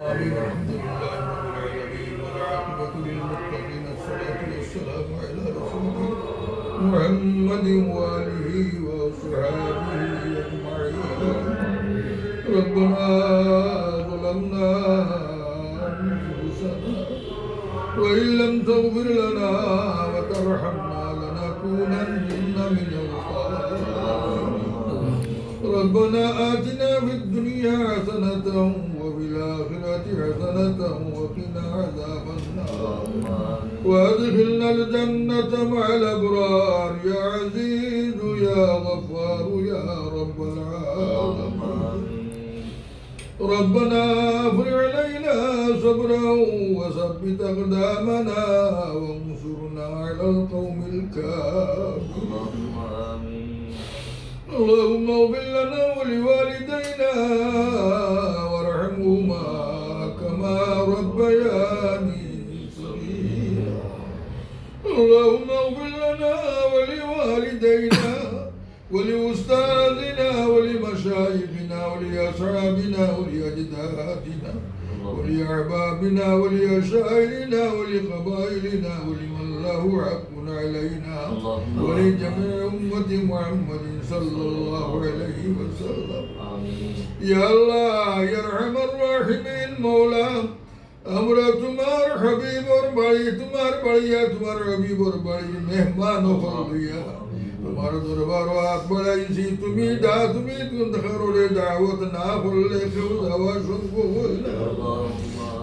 الحمد لله رب العالمين والعاقبة للمتقين الصلاة والسلام على رسوله محمد وآله وصحبه أجمعين ربنا ظلمنا أنفسنا وإن لم تغفر لنا وترحمنا لنكونن من الخاسرين ربنا آتنا في الدنيا حسنة وفي الآخرة حسنة وقنا عذاب النار. وأدخلنا الجنة مع الأبرار. يا عزيز يا غفار يا رب العالمين. ربنا أفرغ علينا صبرا وثبت أقدامنا وانصرنا على القوم الكافرين. اللهم اغفر لنا ولوالدينا ولمشايخنا ولأصحابنا ولأجدادنا ولأحبابنا ولأشاعرنا ولقبائلنا ولمن له حق علينا ولجميع أمة محمد صلى الله عليه وسلم يا الله يا أرحم الراحمين مولا আমরা তোমার হাবিবর বাড়ি তোমার বাড়িয়া তোমার হাবিবর বাড়ির মেহমান হল লইয়া তোমার দরবার হাত বাড়াইছি তুমি দা তুমি তোমার দাওয়াত না বললে কেউ যাওয়া সম্ভব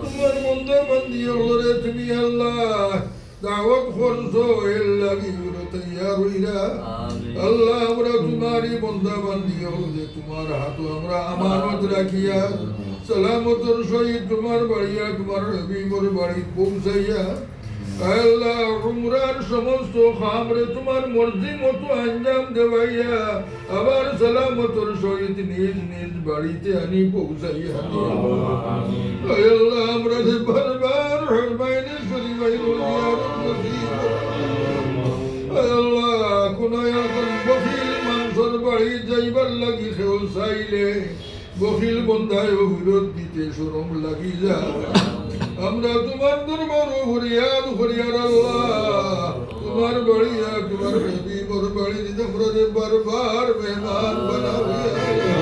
তোমার মন্দ বন্দি হলরে তুমি আল্লাহ দাওয়াত করছ এর লাগি তৈয়ার হইরা। আল্লাহ আমরা তোমারই হল তোমার হাত আমরা আমানত রাখিয়া সালামতর সহিত তোমার বাড়িয়া তোমার হাবিবর বাড়ি পৌঁছাইয়া আল্লাহ উমরার সমস্ত খামরে তোমার মর্জি মতো আঞ্জাম দেওয়াইয়া আবার সালামতর সহিত নিজ নিজ বাড়িতে আনি পৌঁছাইয়া আল্লাহ আমরা যে বারবার হরমাইনে শরীফাই রোজিয়ার আল্লাহ কোন এখন বকিল মানুষের বাড়ি যাইবার লাগি সেও চাইলে বকিল বন্ধায় বিরোধ দিতে সরম লাগি যা আমরা তোমার দরবার ফরিয়াদ ফরিয়াদ আল্লাহ। তোমার বাড়ি আর তোমার হাবিবর বাড়ি আমরা যে বারবার মেহমান বানাইয়া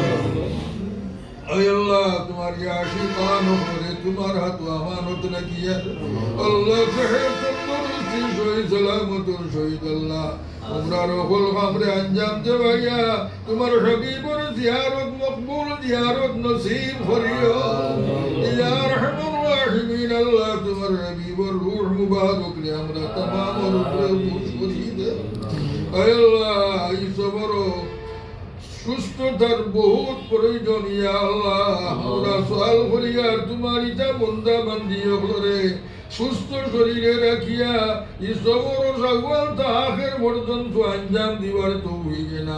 আল্লাহ, তোমার আশিকান করে তোমার হাত আমানত রাখিয়া। আল্লাহ সাহেব তোমরা তোমার হাবিবর জিয়ারত, মকবুল জিয়ারত নসিব করিও। ইয়া রহমান من الله تمرني والروح مبارك لأمر تمام ورب مشهد أي الله أي صبره সুস্থতার বহুত প্রয়োজন ইয়া আল্লাহ আমরা সোয়াল করিয়া তোমার ইটা বন্দা বান্দি করে সুস্থ শরীরে রাখিয়া ঈশ্বর সাগুয়াল তাহাকের পর্যন্ত আঞ্জাম দিবার তো হইবে না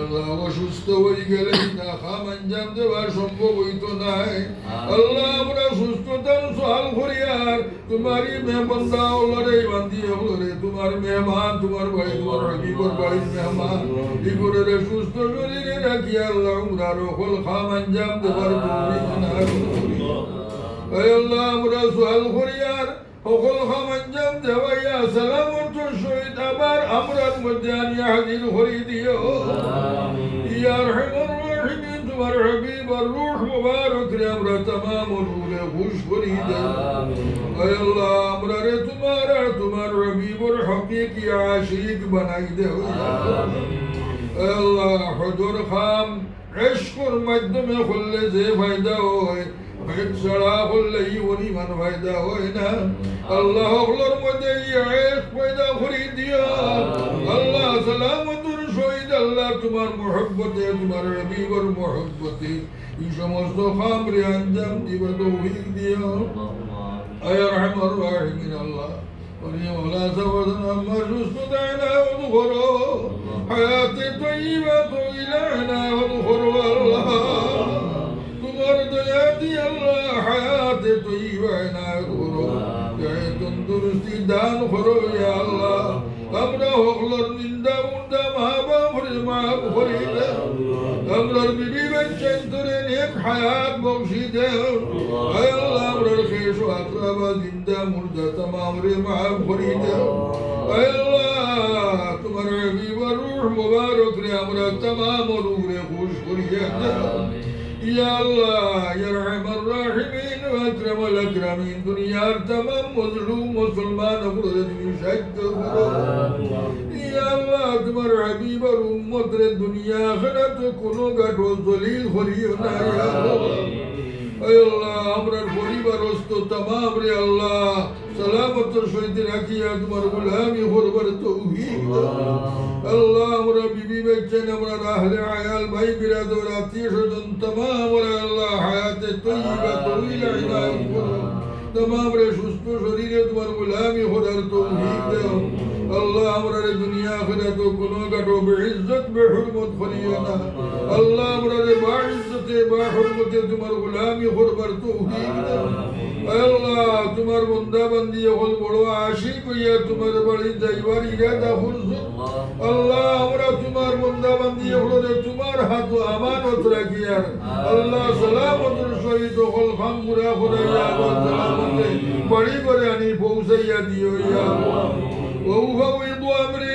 আল্লাহ অসুস্থ হয়ে গেলে খাম আঞ্জাম দেওয়া সম্ভব হইতো নাই। আল্লাহ আমরা সুস্থতার সওয়াল করি তোমারই মেহমানদা হলরে বান্দি হলরে তোমার মেহমান তোমার ভাই তোমার হাবিবর বাড়ির মেহমান। ইগুরের সুস্থ শরীরে রাখি আল্লাহ? উমরার হল খাম আঞ্জাম দেবার তৌফিক নাযিল করি আয় আল্লাহ আমরা সুয়াল করি সকল খাম আঞ্জাম দেওয়াইয়া সালামত আমরার মধ্যে আনিয়া হাজির করি দিও ইয়া রহমান রাহিমিন তোমার হাবিব আর রূহ মুবারক রে আমরা तमाम রুলে খুশ করি দে আয় আল্লাহ আমরা রে তোমার আর তোমার হাবিবর হকিকি আশিক বানাই দে আল্লাহ হজর খাম এশকর মাধ্যমে করলে যে ফায়দা হয় পেট ছাড়া করলে ই পরিমাণ ফায়দা হয় না আল্লাহ হকলোর মধ্যে ইয়েস পয়দা করি দিও আল্লাহ সালামতুর সহিত আল্লাহ তোমার মহব্বতে তোমার রবিবর মহব্বতে এই সমস্ত খামরে আঞ্জাম দিবা তৌফিক দিও আয় রহমান রাহিমিন আল্লাহ وليولا سودا أما جسد عنا ودخروا حياة طيبة إلهنا ودخروا الله তোমার দয়া দিয়ে আল্লাহ হায়াত তৈবা না করো তন্দুরস্তি দান করো আল্লাহ আমরা হকলর নিন্দা মুন্দা মাহবা ভরে মাহব ভরে আমরার বিবি বাচ্চান তোরে নেক হায়াত দেও আয় আল্লাহ আমরার খেস আকরাবা জিন্দা মুর্দা তমাম রে মাহব ভরে দেও আল্লাহ তোমার হাবিবার রূহ মুবারক রে আমরা তমাম রূহ রে খুশ করিয়া ইয়া আল্লাহ ইয়া রহমান রাহিমিন ওয়া আকরামুল আকরামিন দুনিয়ার तमाम মজলুম মুসলমান উপরে তুমি সাহায্য করো ইয়া আল্লাহ তোমার হাবিবের উম্মতের দুনিয়া আখিরাত কোনো গাটো জলিল হরিও না ইয়া আল্লাহ আয় আল্লাহ আমরার পরিবার অস্ত तमाम রে আল্লাহ। সালামতের সহিত রাখিয়া তোমার গোলামি করবার তৌফিক আল্লাহ। আমরা বিবি বেচেন আমরা আহলে আয়াল ভাই বিরাদর আত্মীয় স্বজন তমাম রে আল্লাহ হায়াতে তৈবা তৈলা ইনায়ত করো তমাম রে সুস্থ শরীরে তোমার গোলামি করার তৌফিক দাও। আল্লাহ। আমরা রে দুনিয়া আখিরাত কোন গাটো বেইজ্জত বেহুরমত করিও না। আল্লাহ হরমতে তোমার গোলামি হরবার তৌফিক আল্লাহ তোমার বন্দা বান্দি হল বড় আশিক হইয়া তোমার বাড়ি যাইবার ইরাদা ফুরসুক আল্লাহ আমরা তোমার বন্দা বান্দি হলরে তোমার হাত আমানত রাখিয়ার। আল্লাহ সালামতুল সহিত হল খাম মুরা ফুরাইয়া বাড়ি করে আনি পৌঁছাইয়া দিও ইয়া ওভাবে আমরে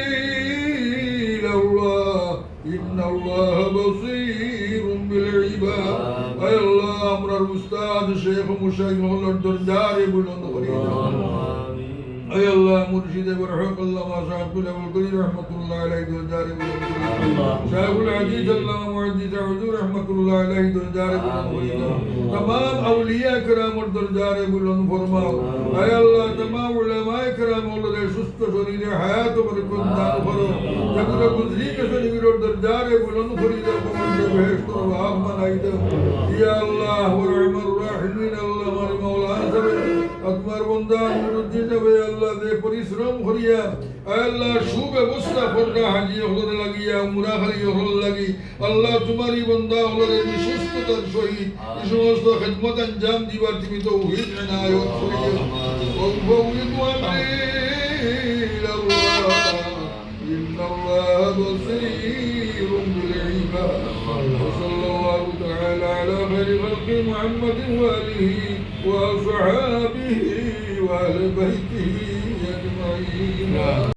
إن الله بصير بالعباد يا الله أمر الأستاذ الشيخ مشايخ مولد درداري بلند قريبا أي الله مرشد برحق الله ما صاحب كل أبو القدير رحمة الله عليه دردار صاحب العزيز الله معزز عزو رحمة الله عليه دردار تمام أولياء كرام الدردار بلون فرماو أي الله تمام علماء كرام الله شست شرير حياته بركون دار فرو تقول بزريك شرير جو درجار بلند خرید فرمند بهشت و باغ بنائید یا اللہ ورحم الراحمین اللہ غر مولانا سب اکبر بندان مرد جب اللہ دے پریسرم خریا اے اللہ شوب بستہ فرقہ حجی حضر لگی یا عمرہ خلی حضر لگی اللہ تمہاری بندہ حضر نشست تر شہید نشست خدمت انجام دیوار تمی توحید عنایت خریا وفوض امری لاللہ محمد وآله وأصحابه وأهل بيته أجمعين.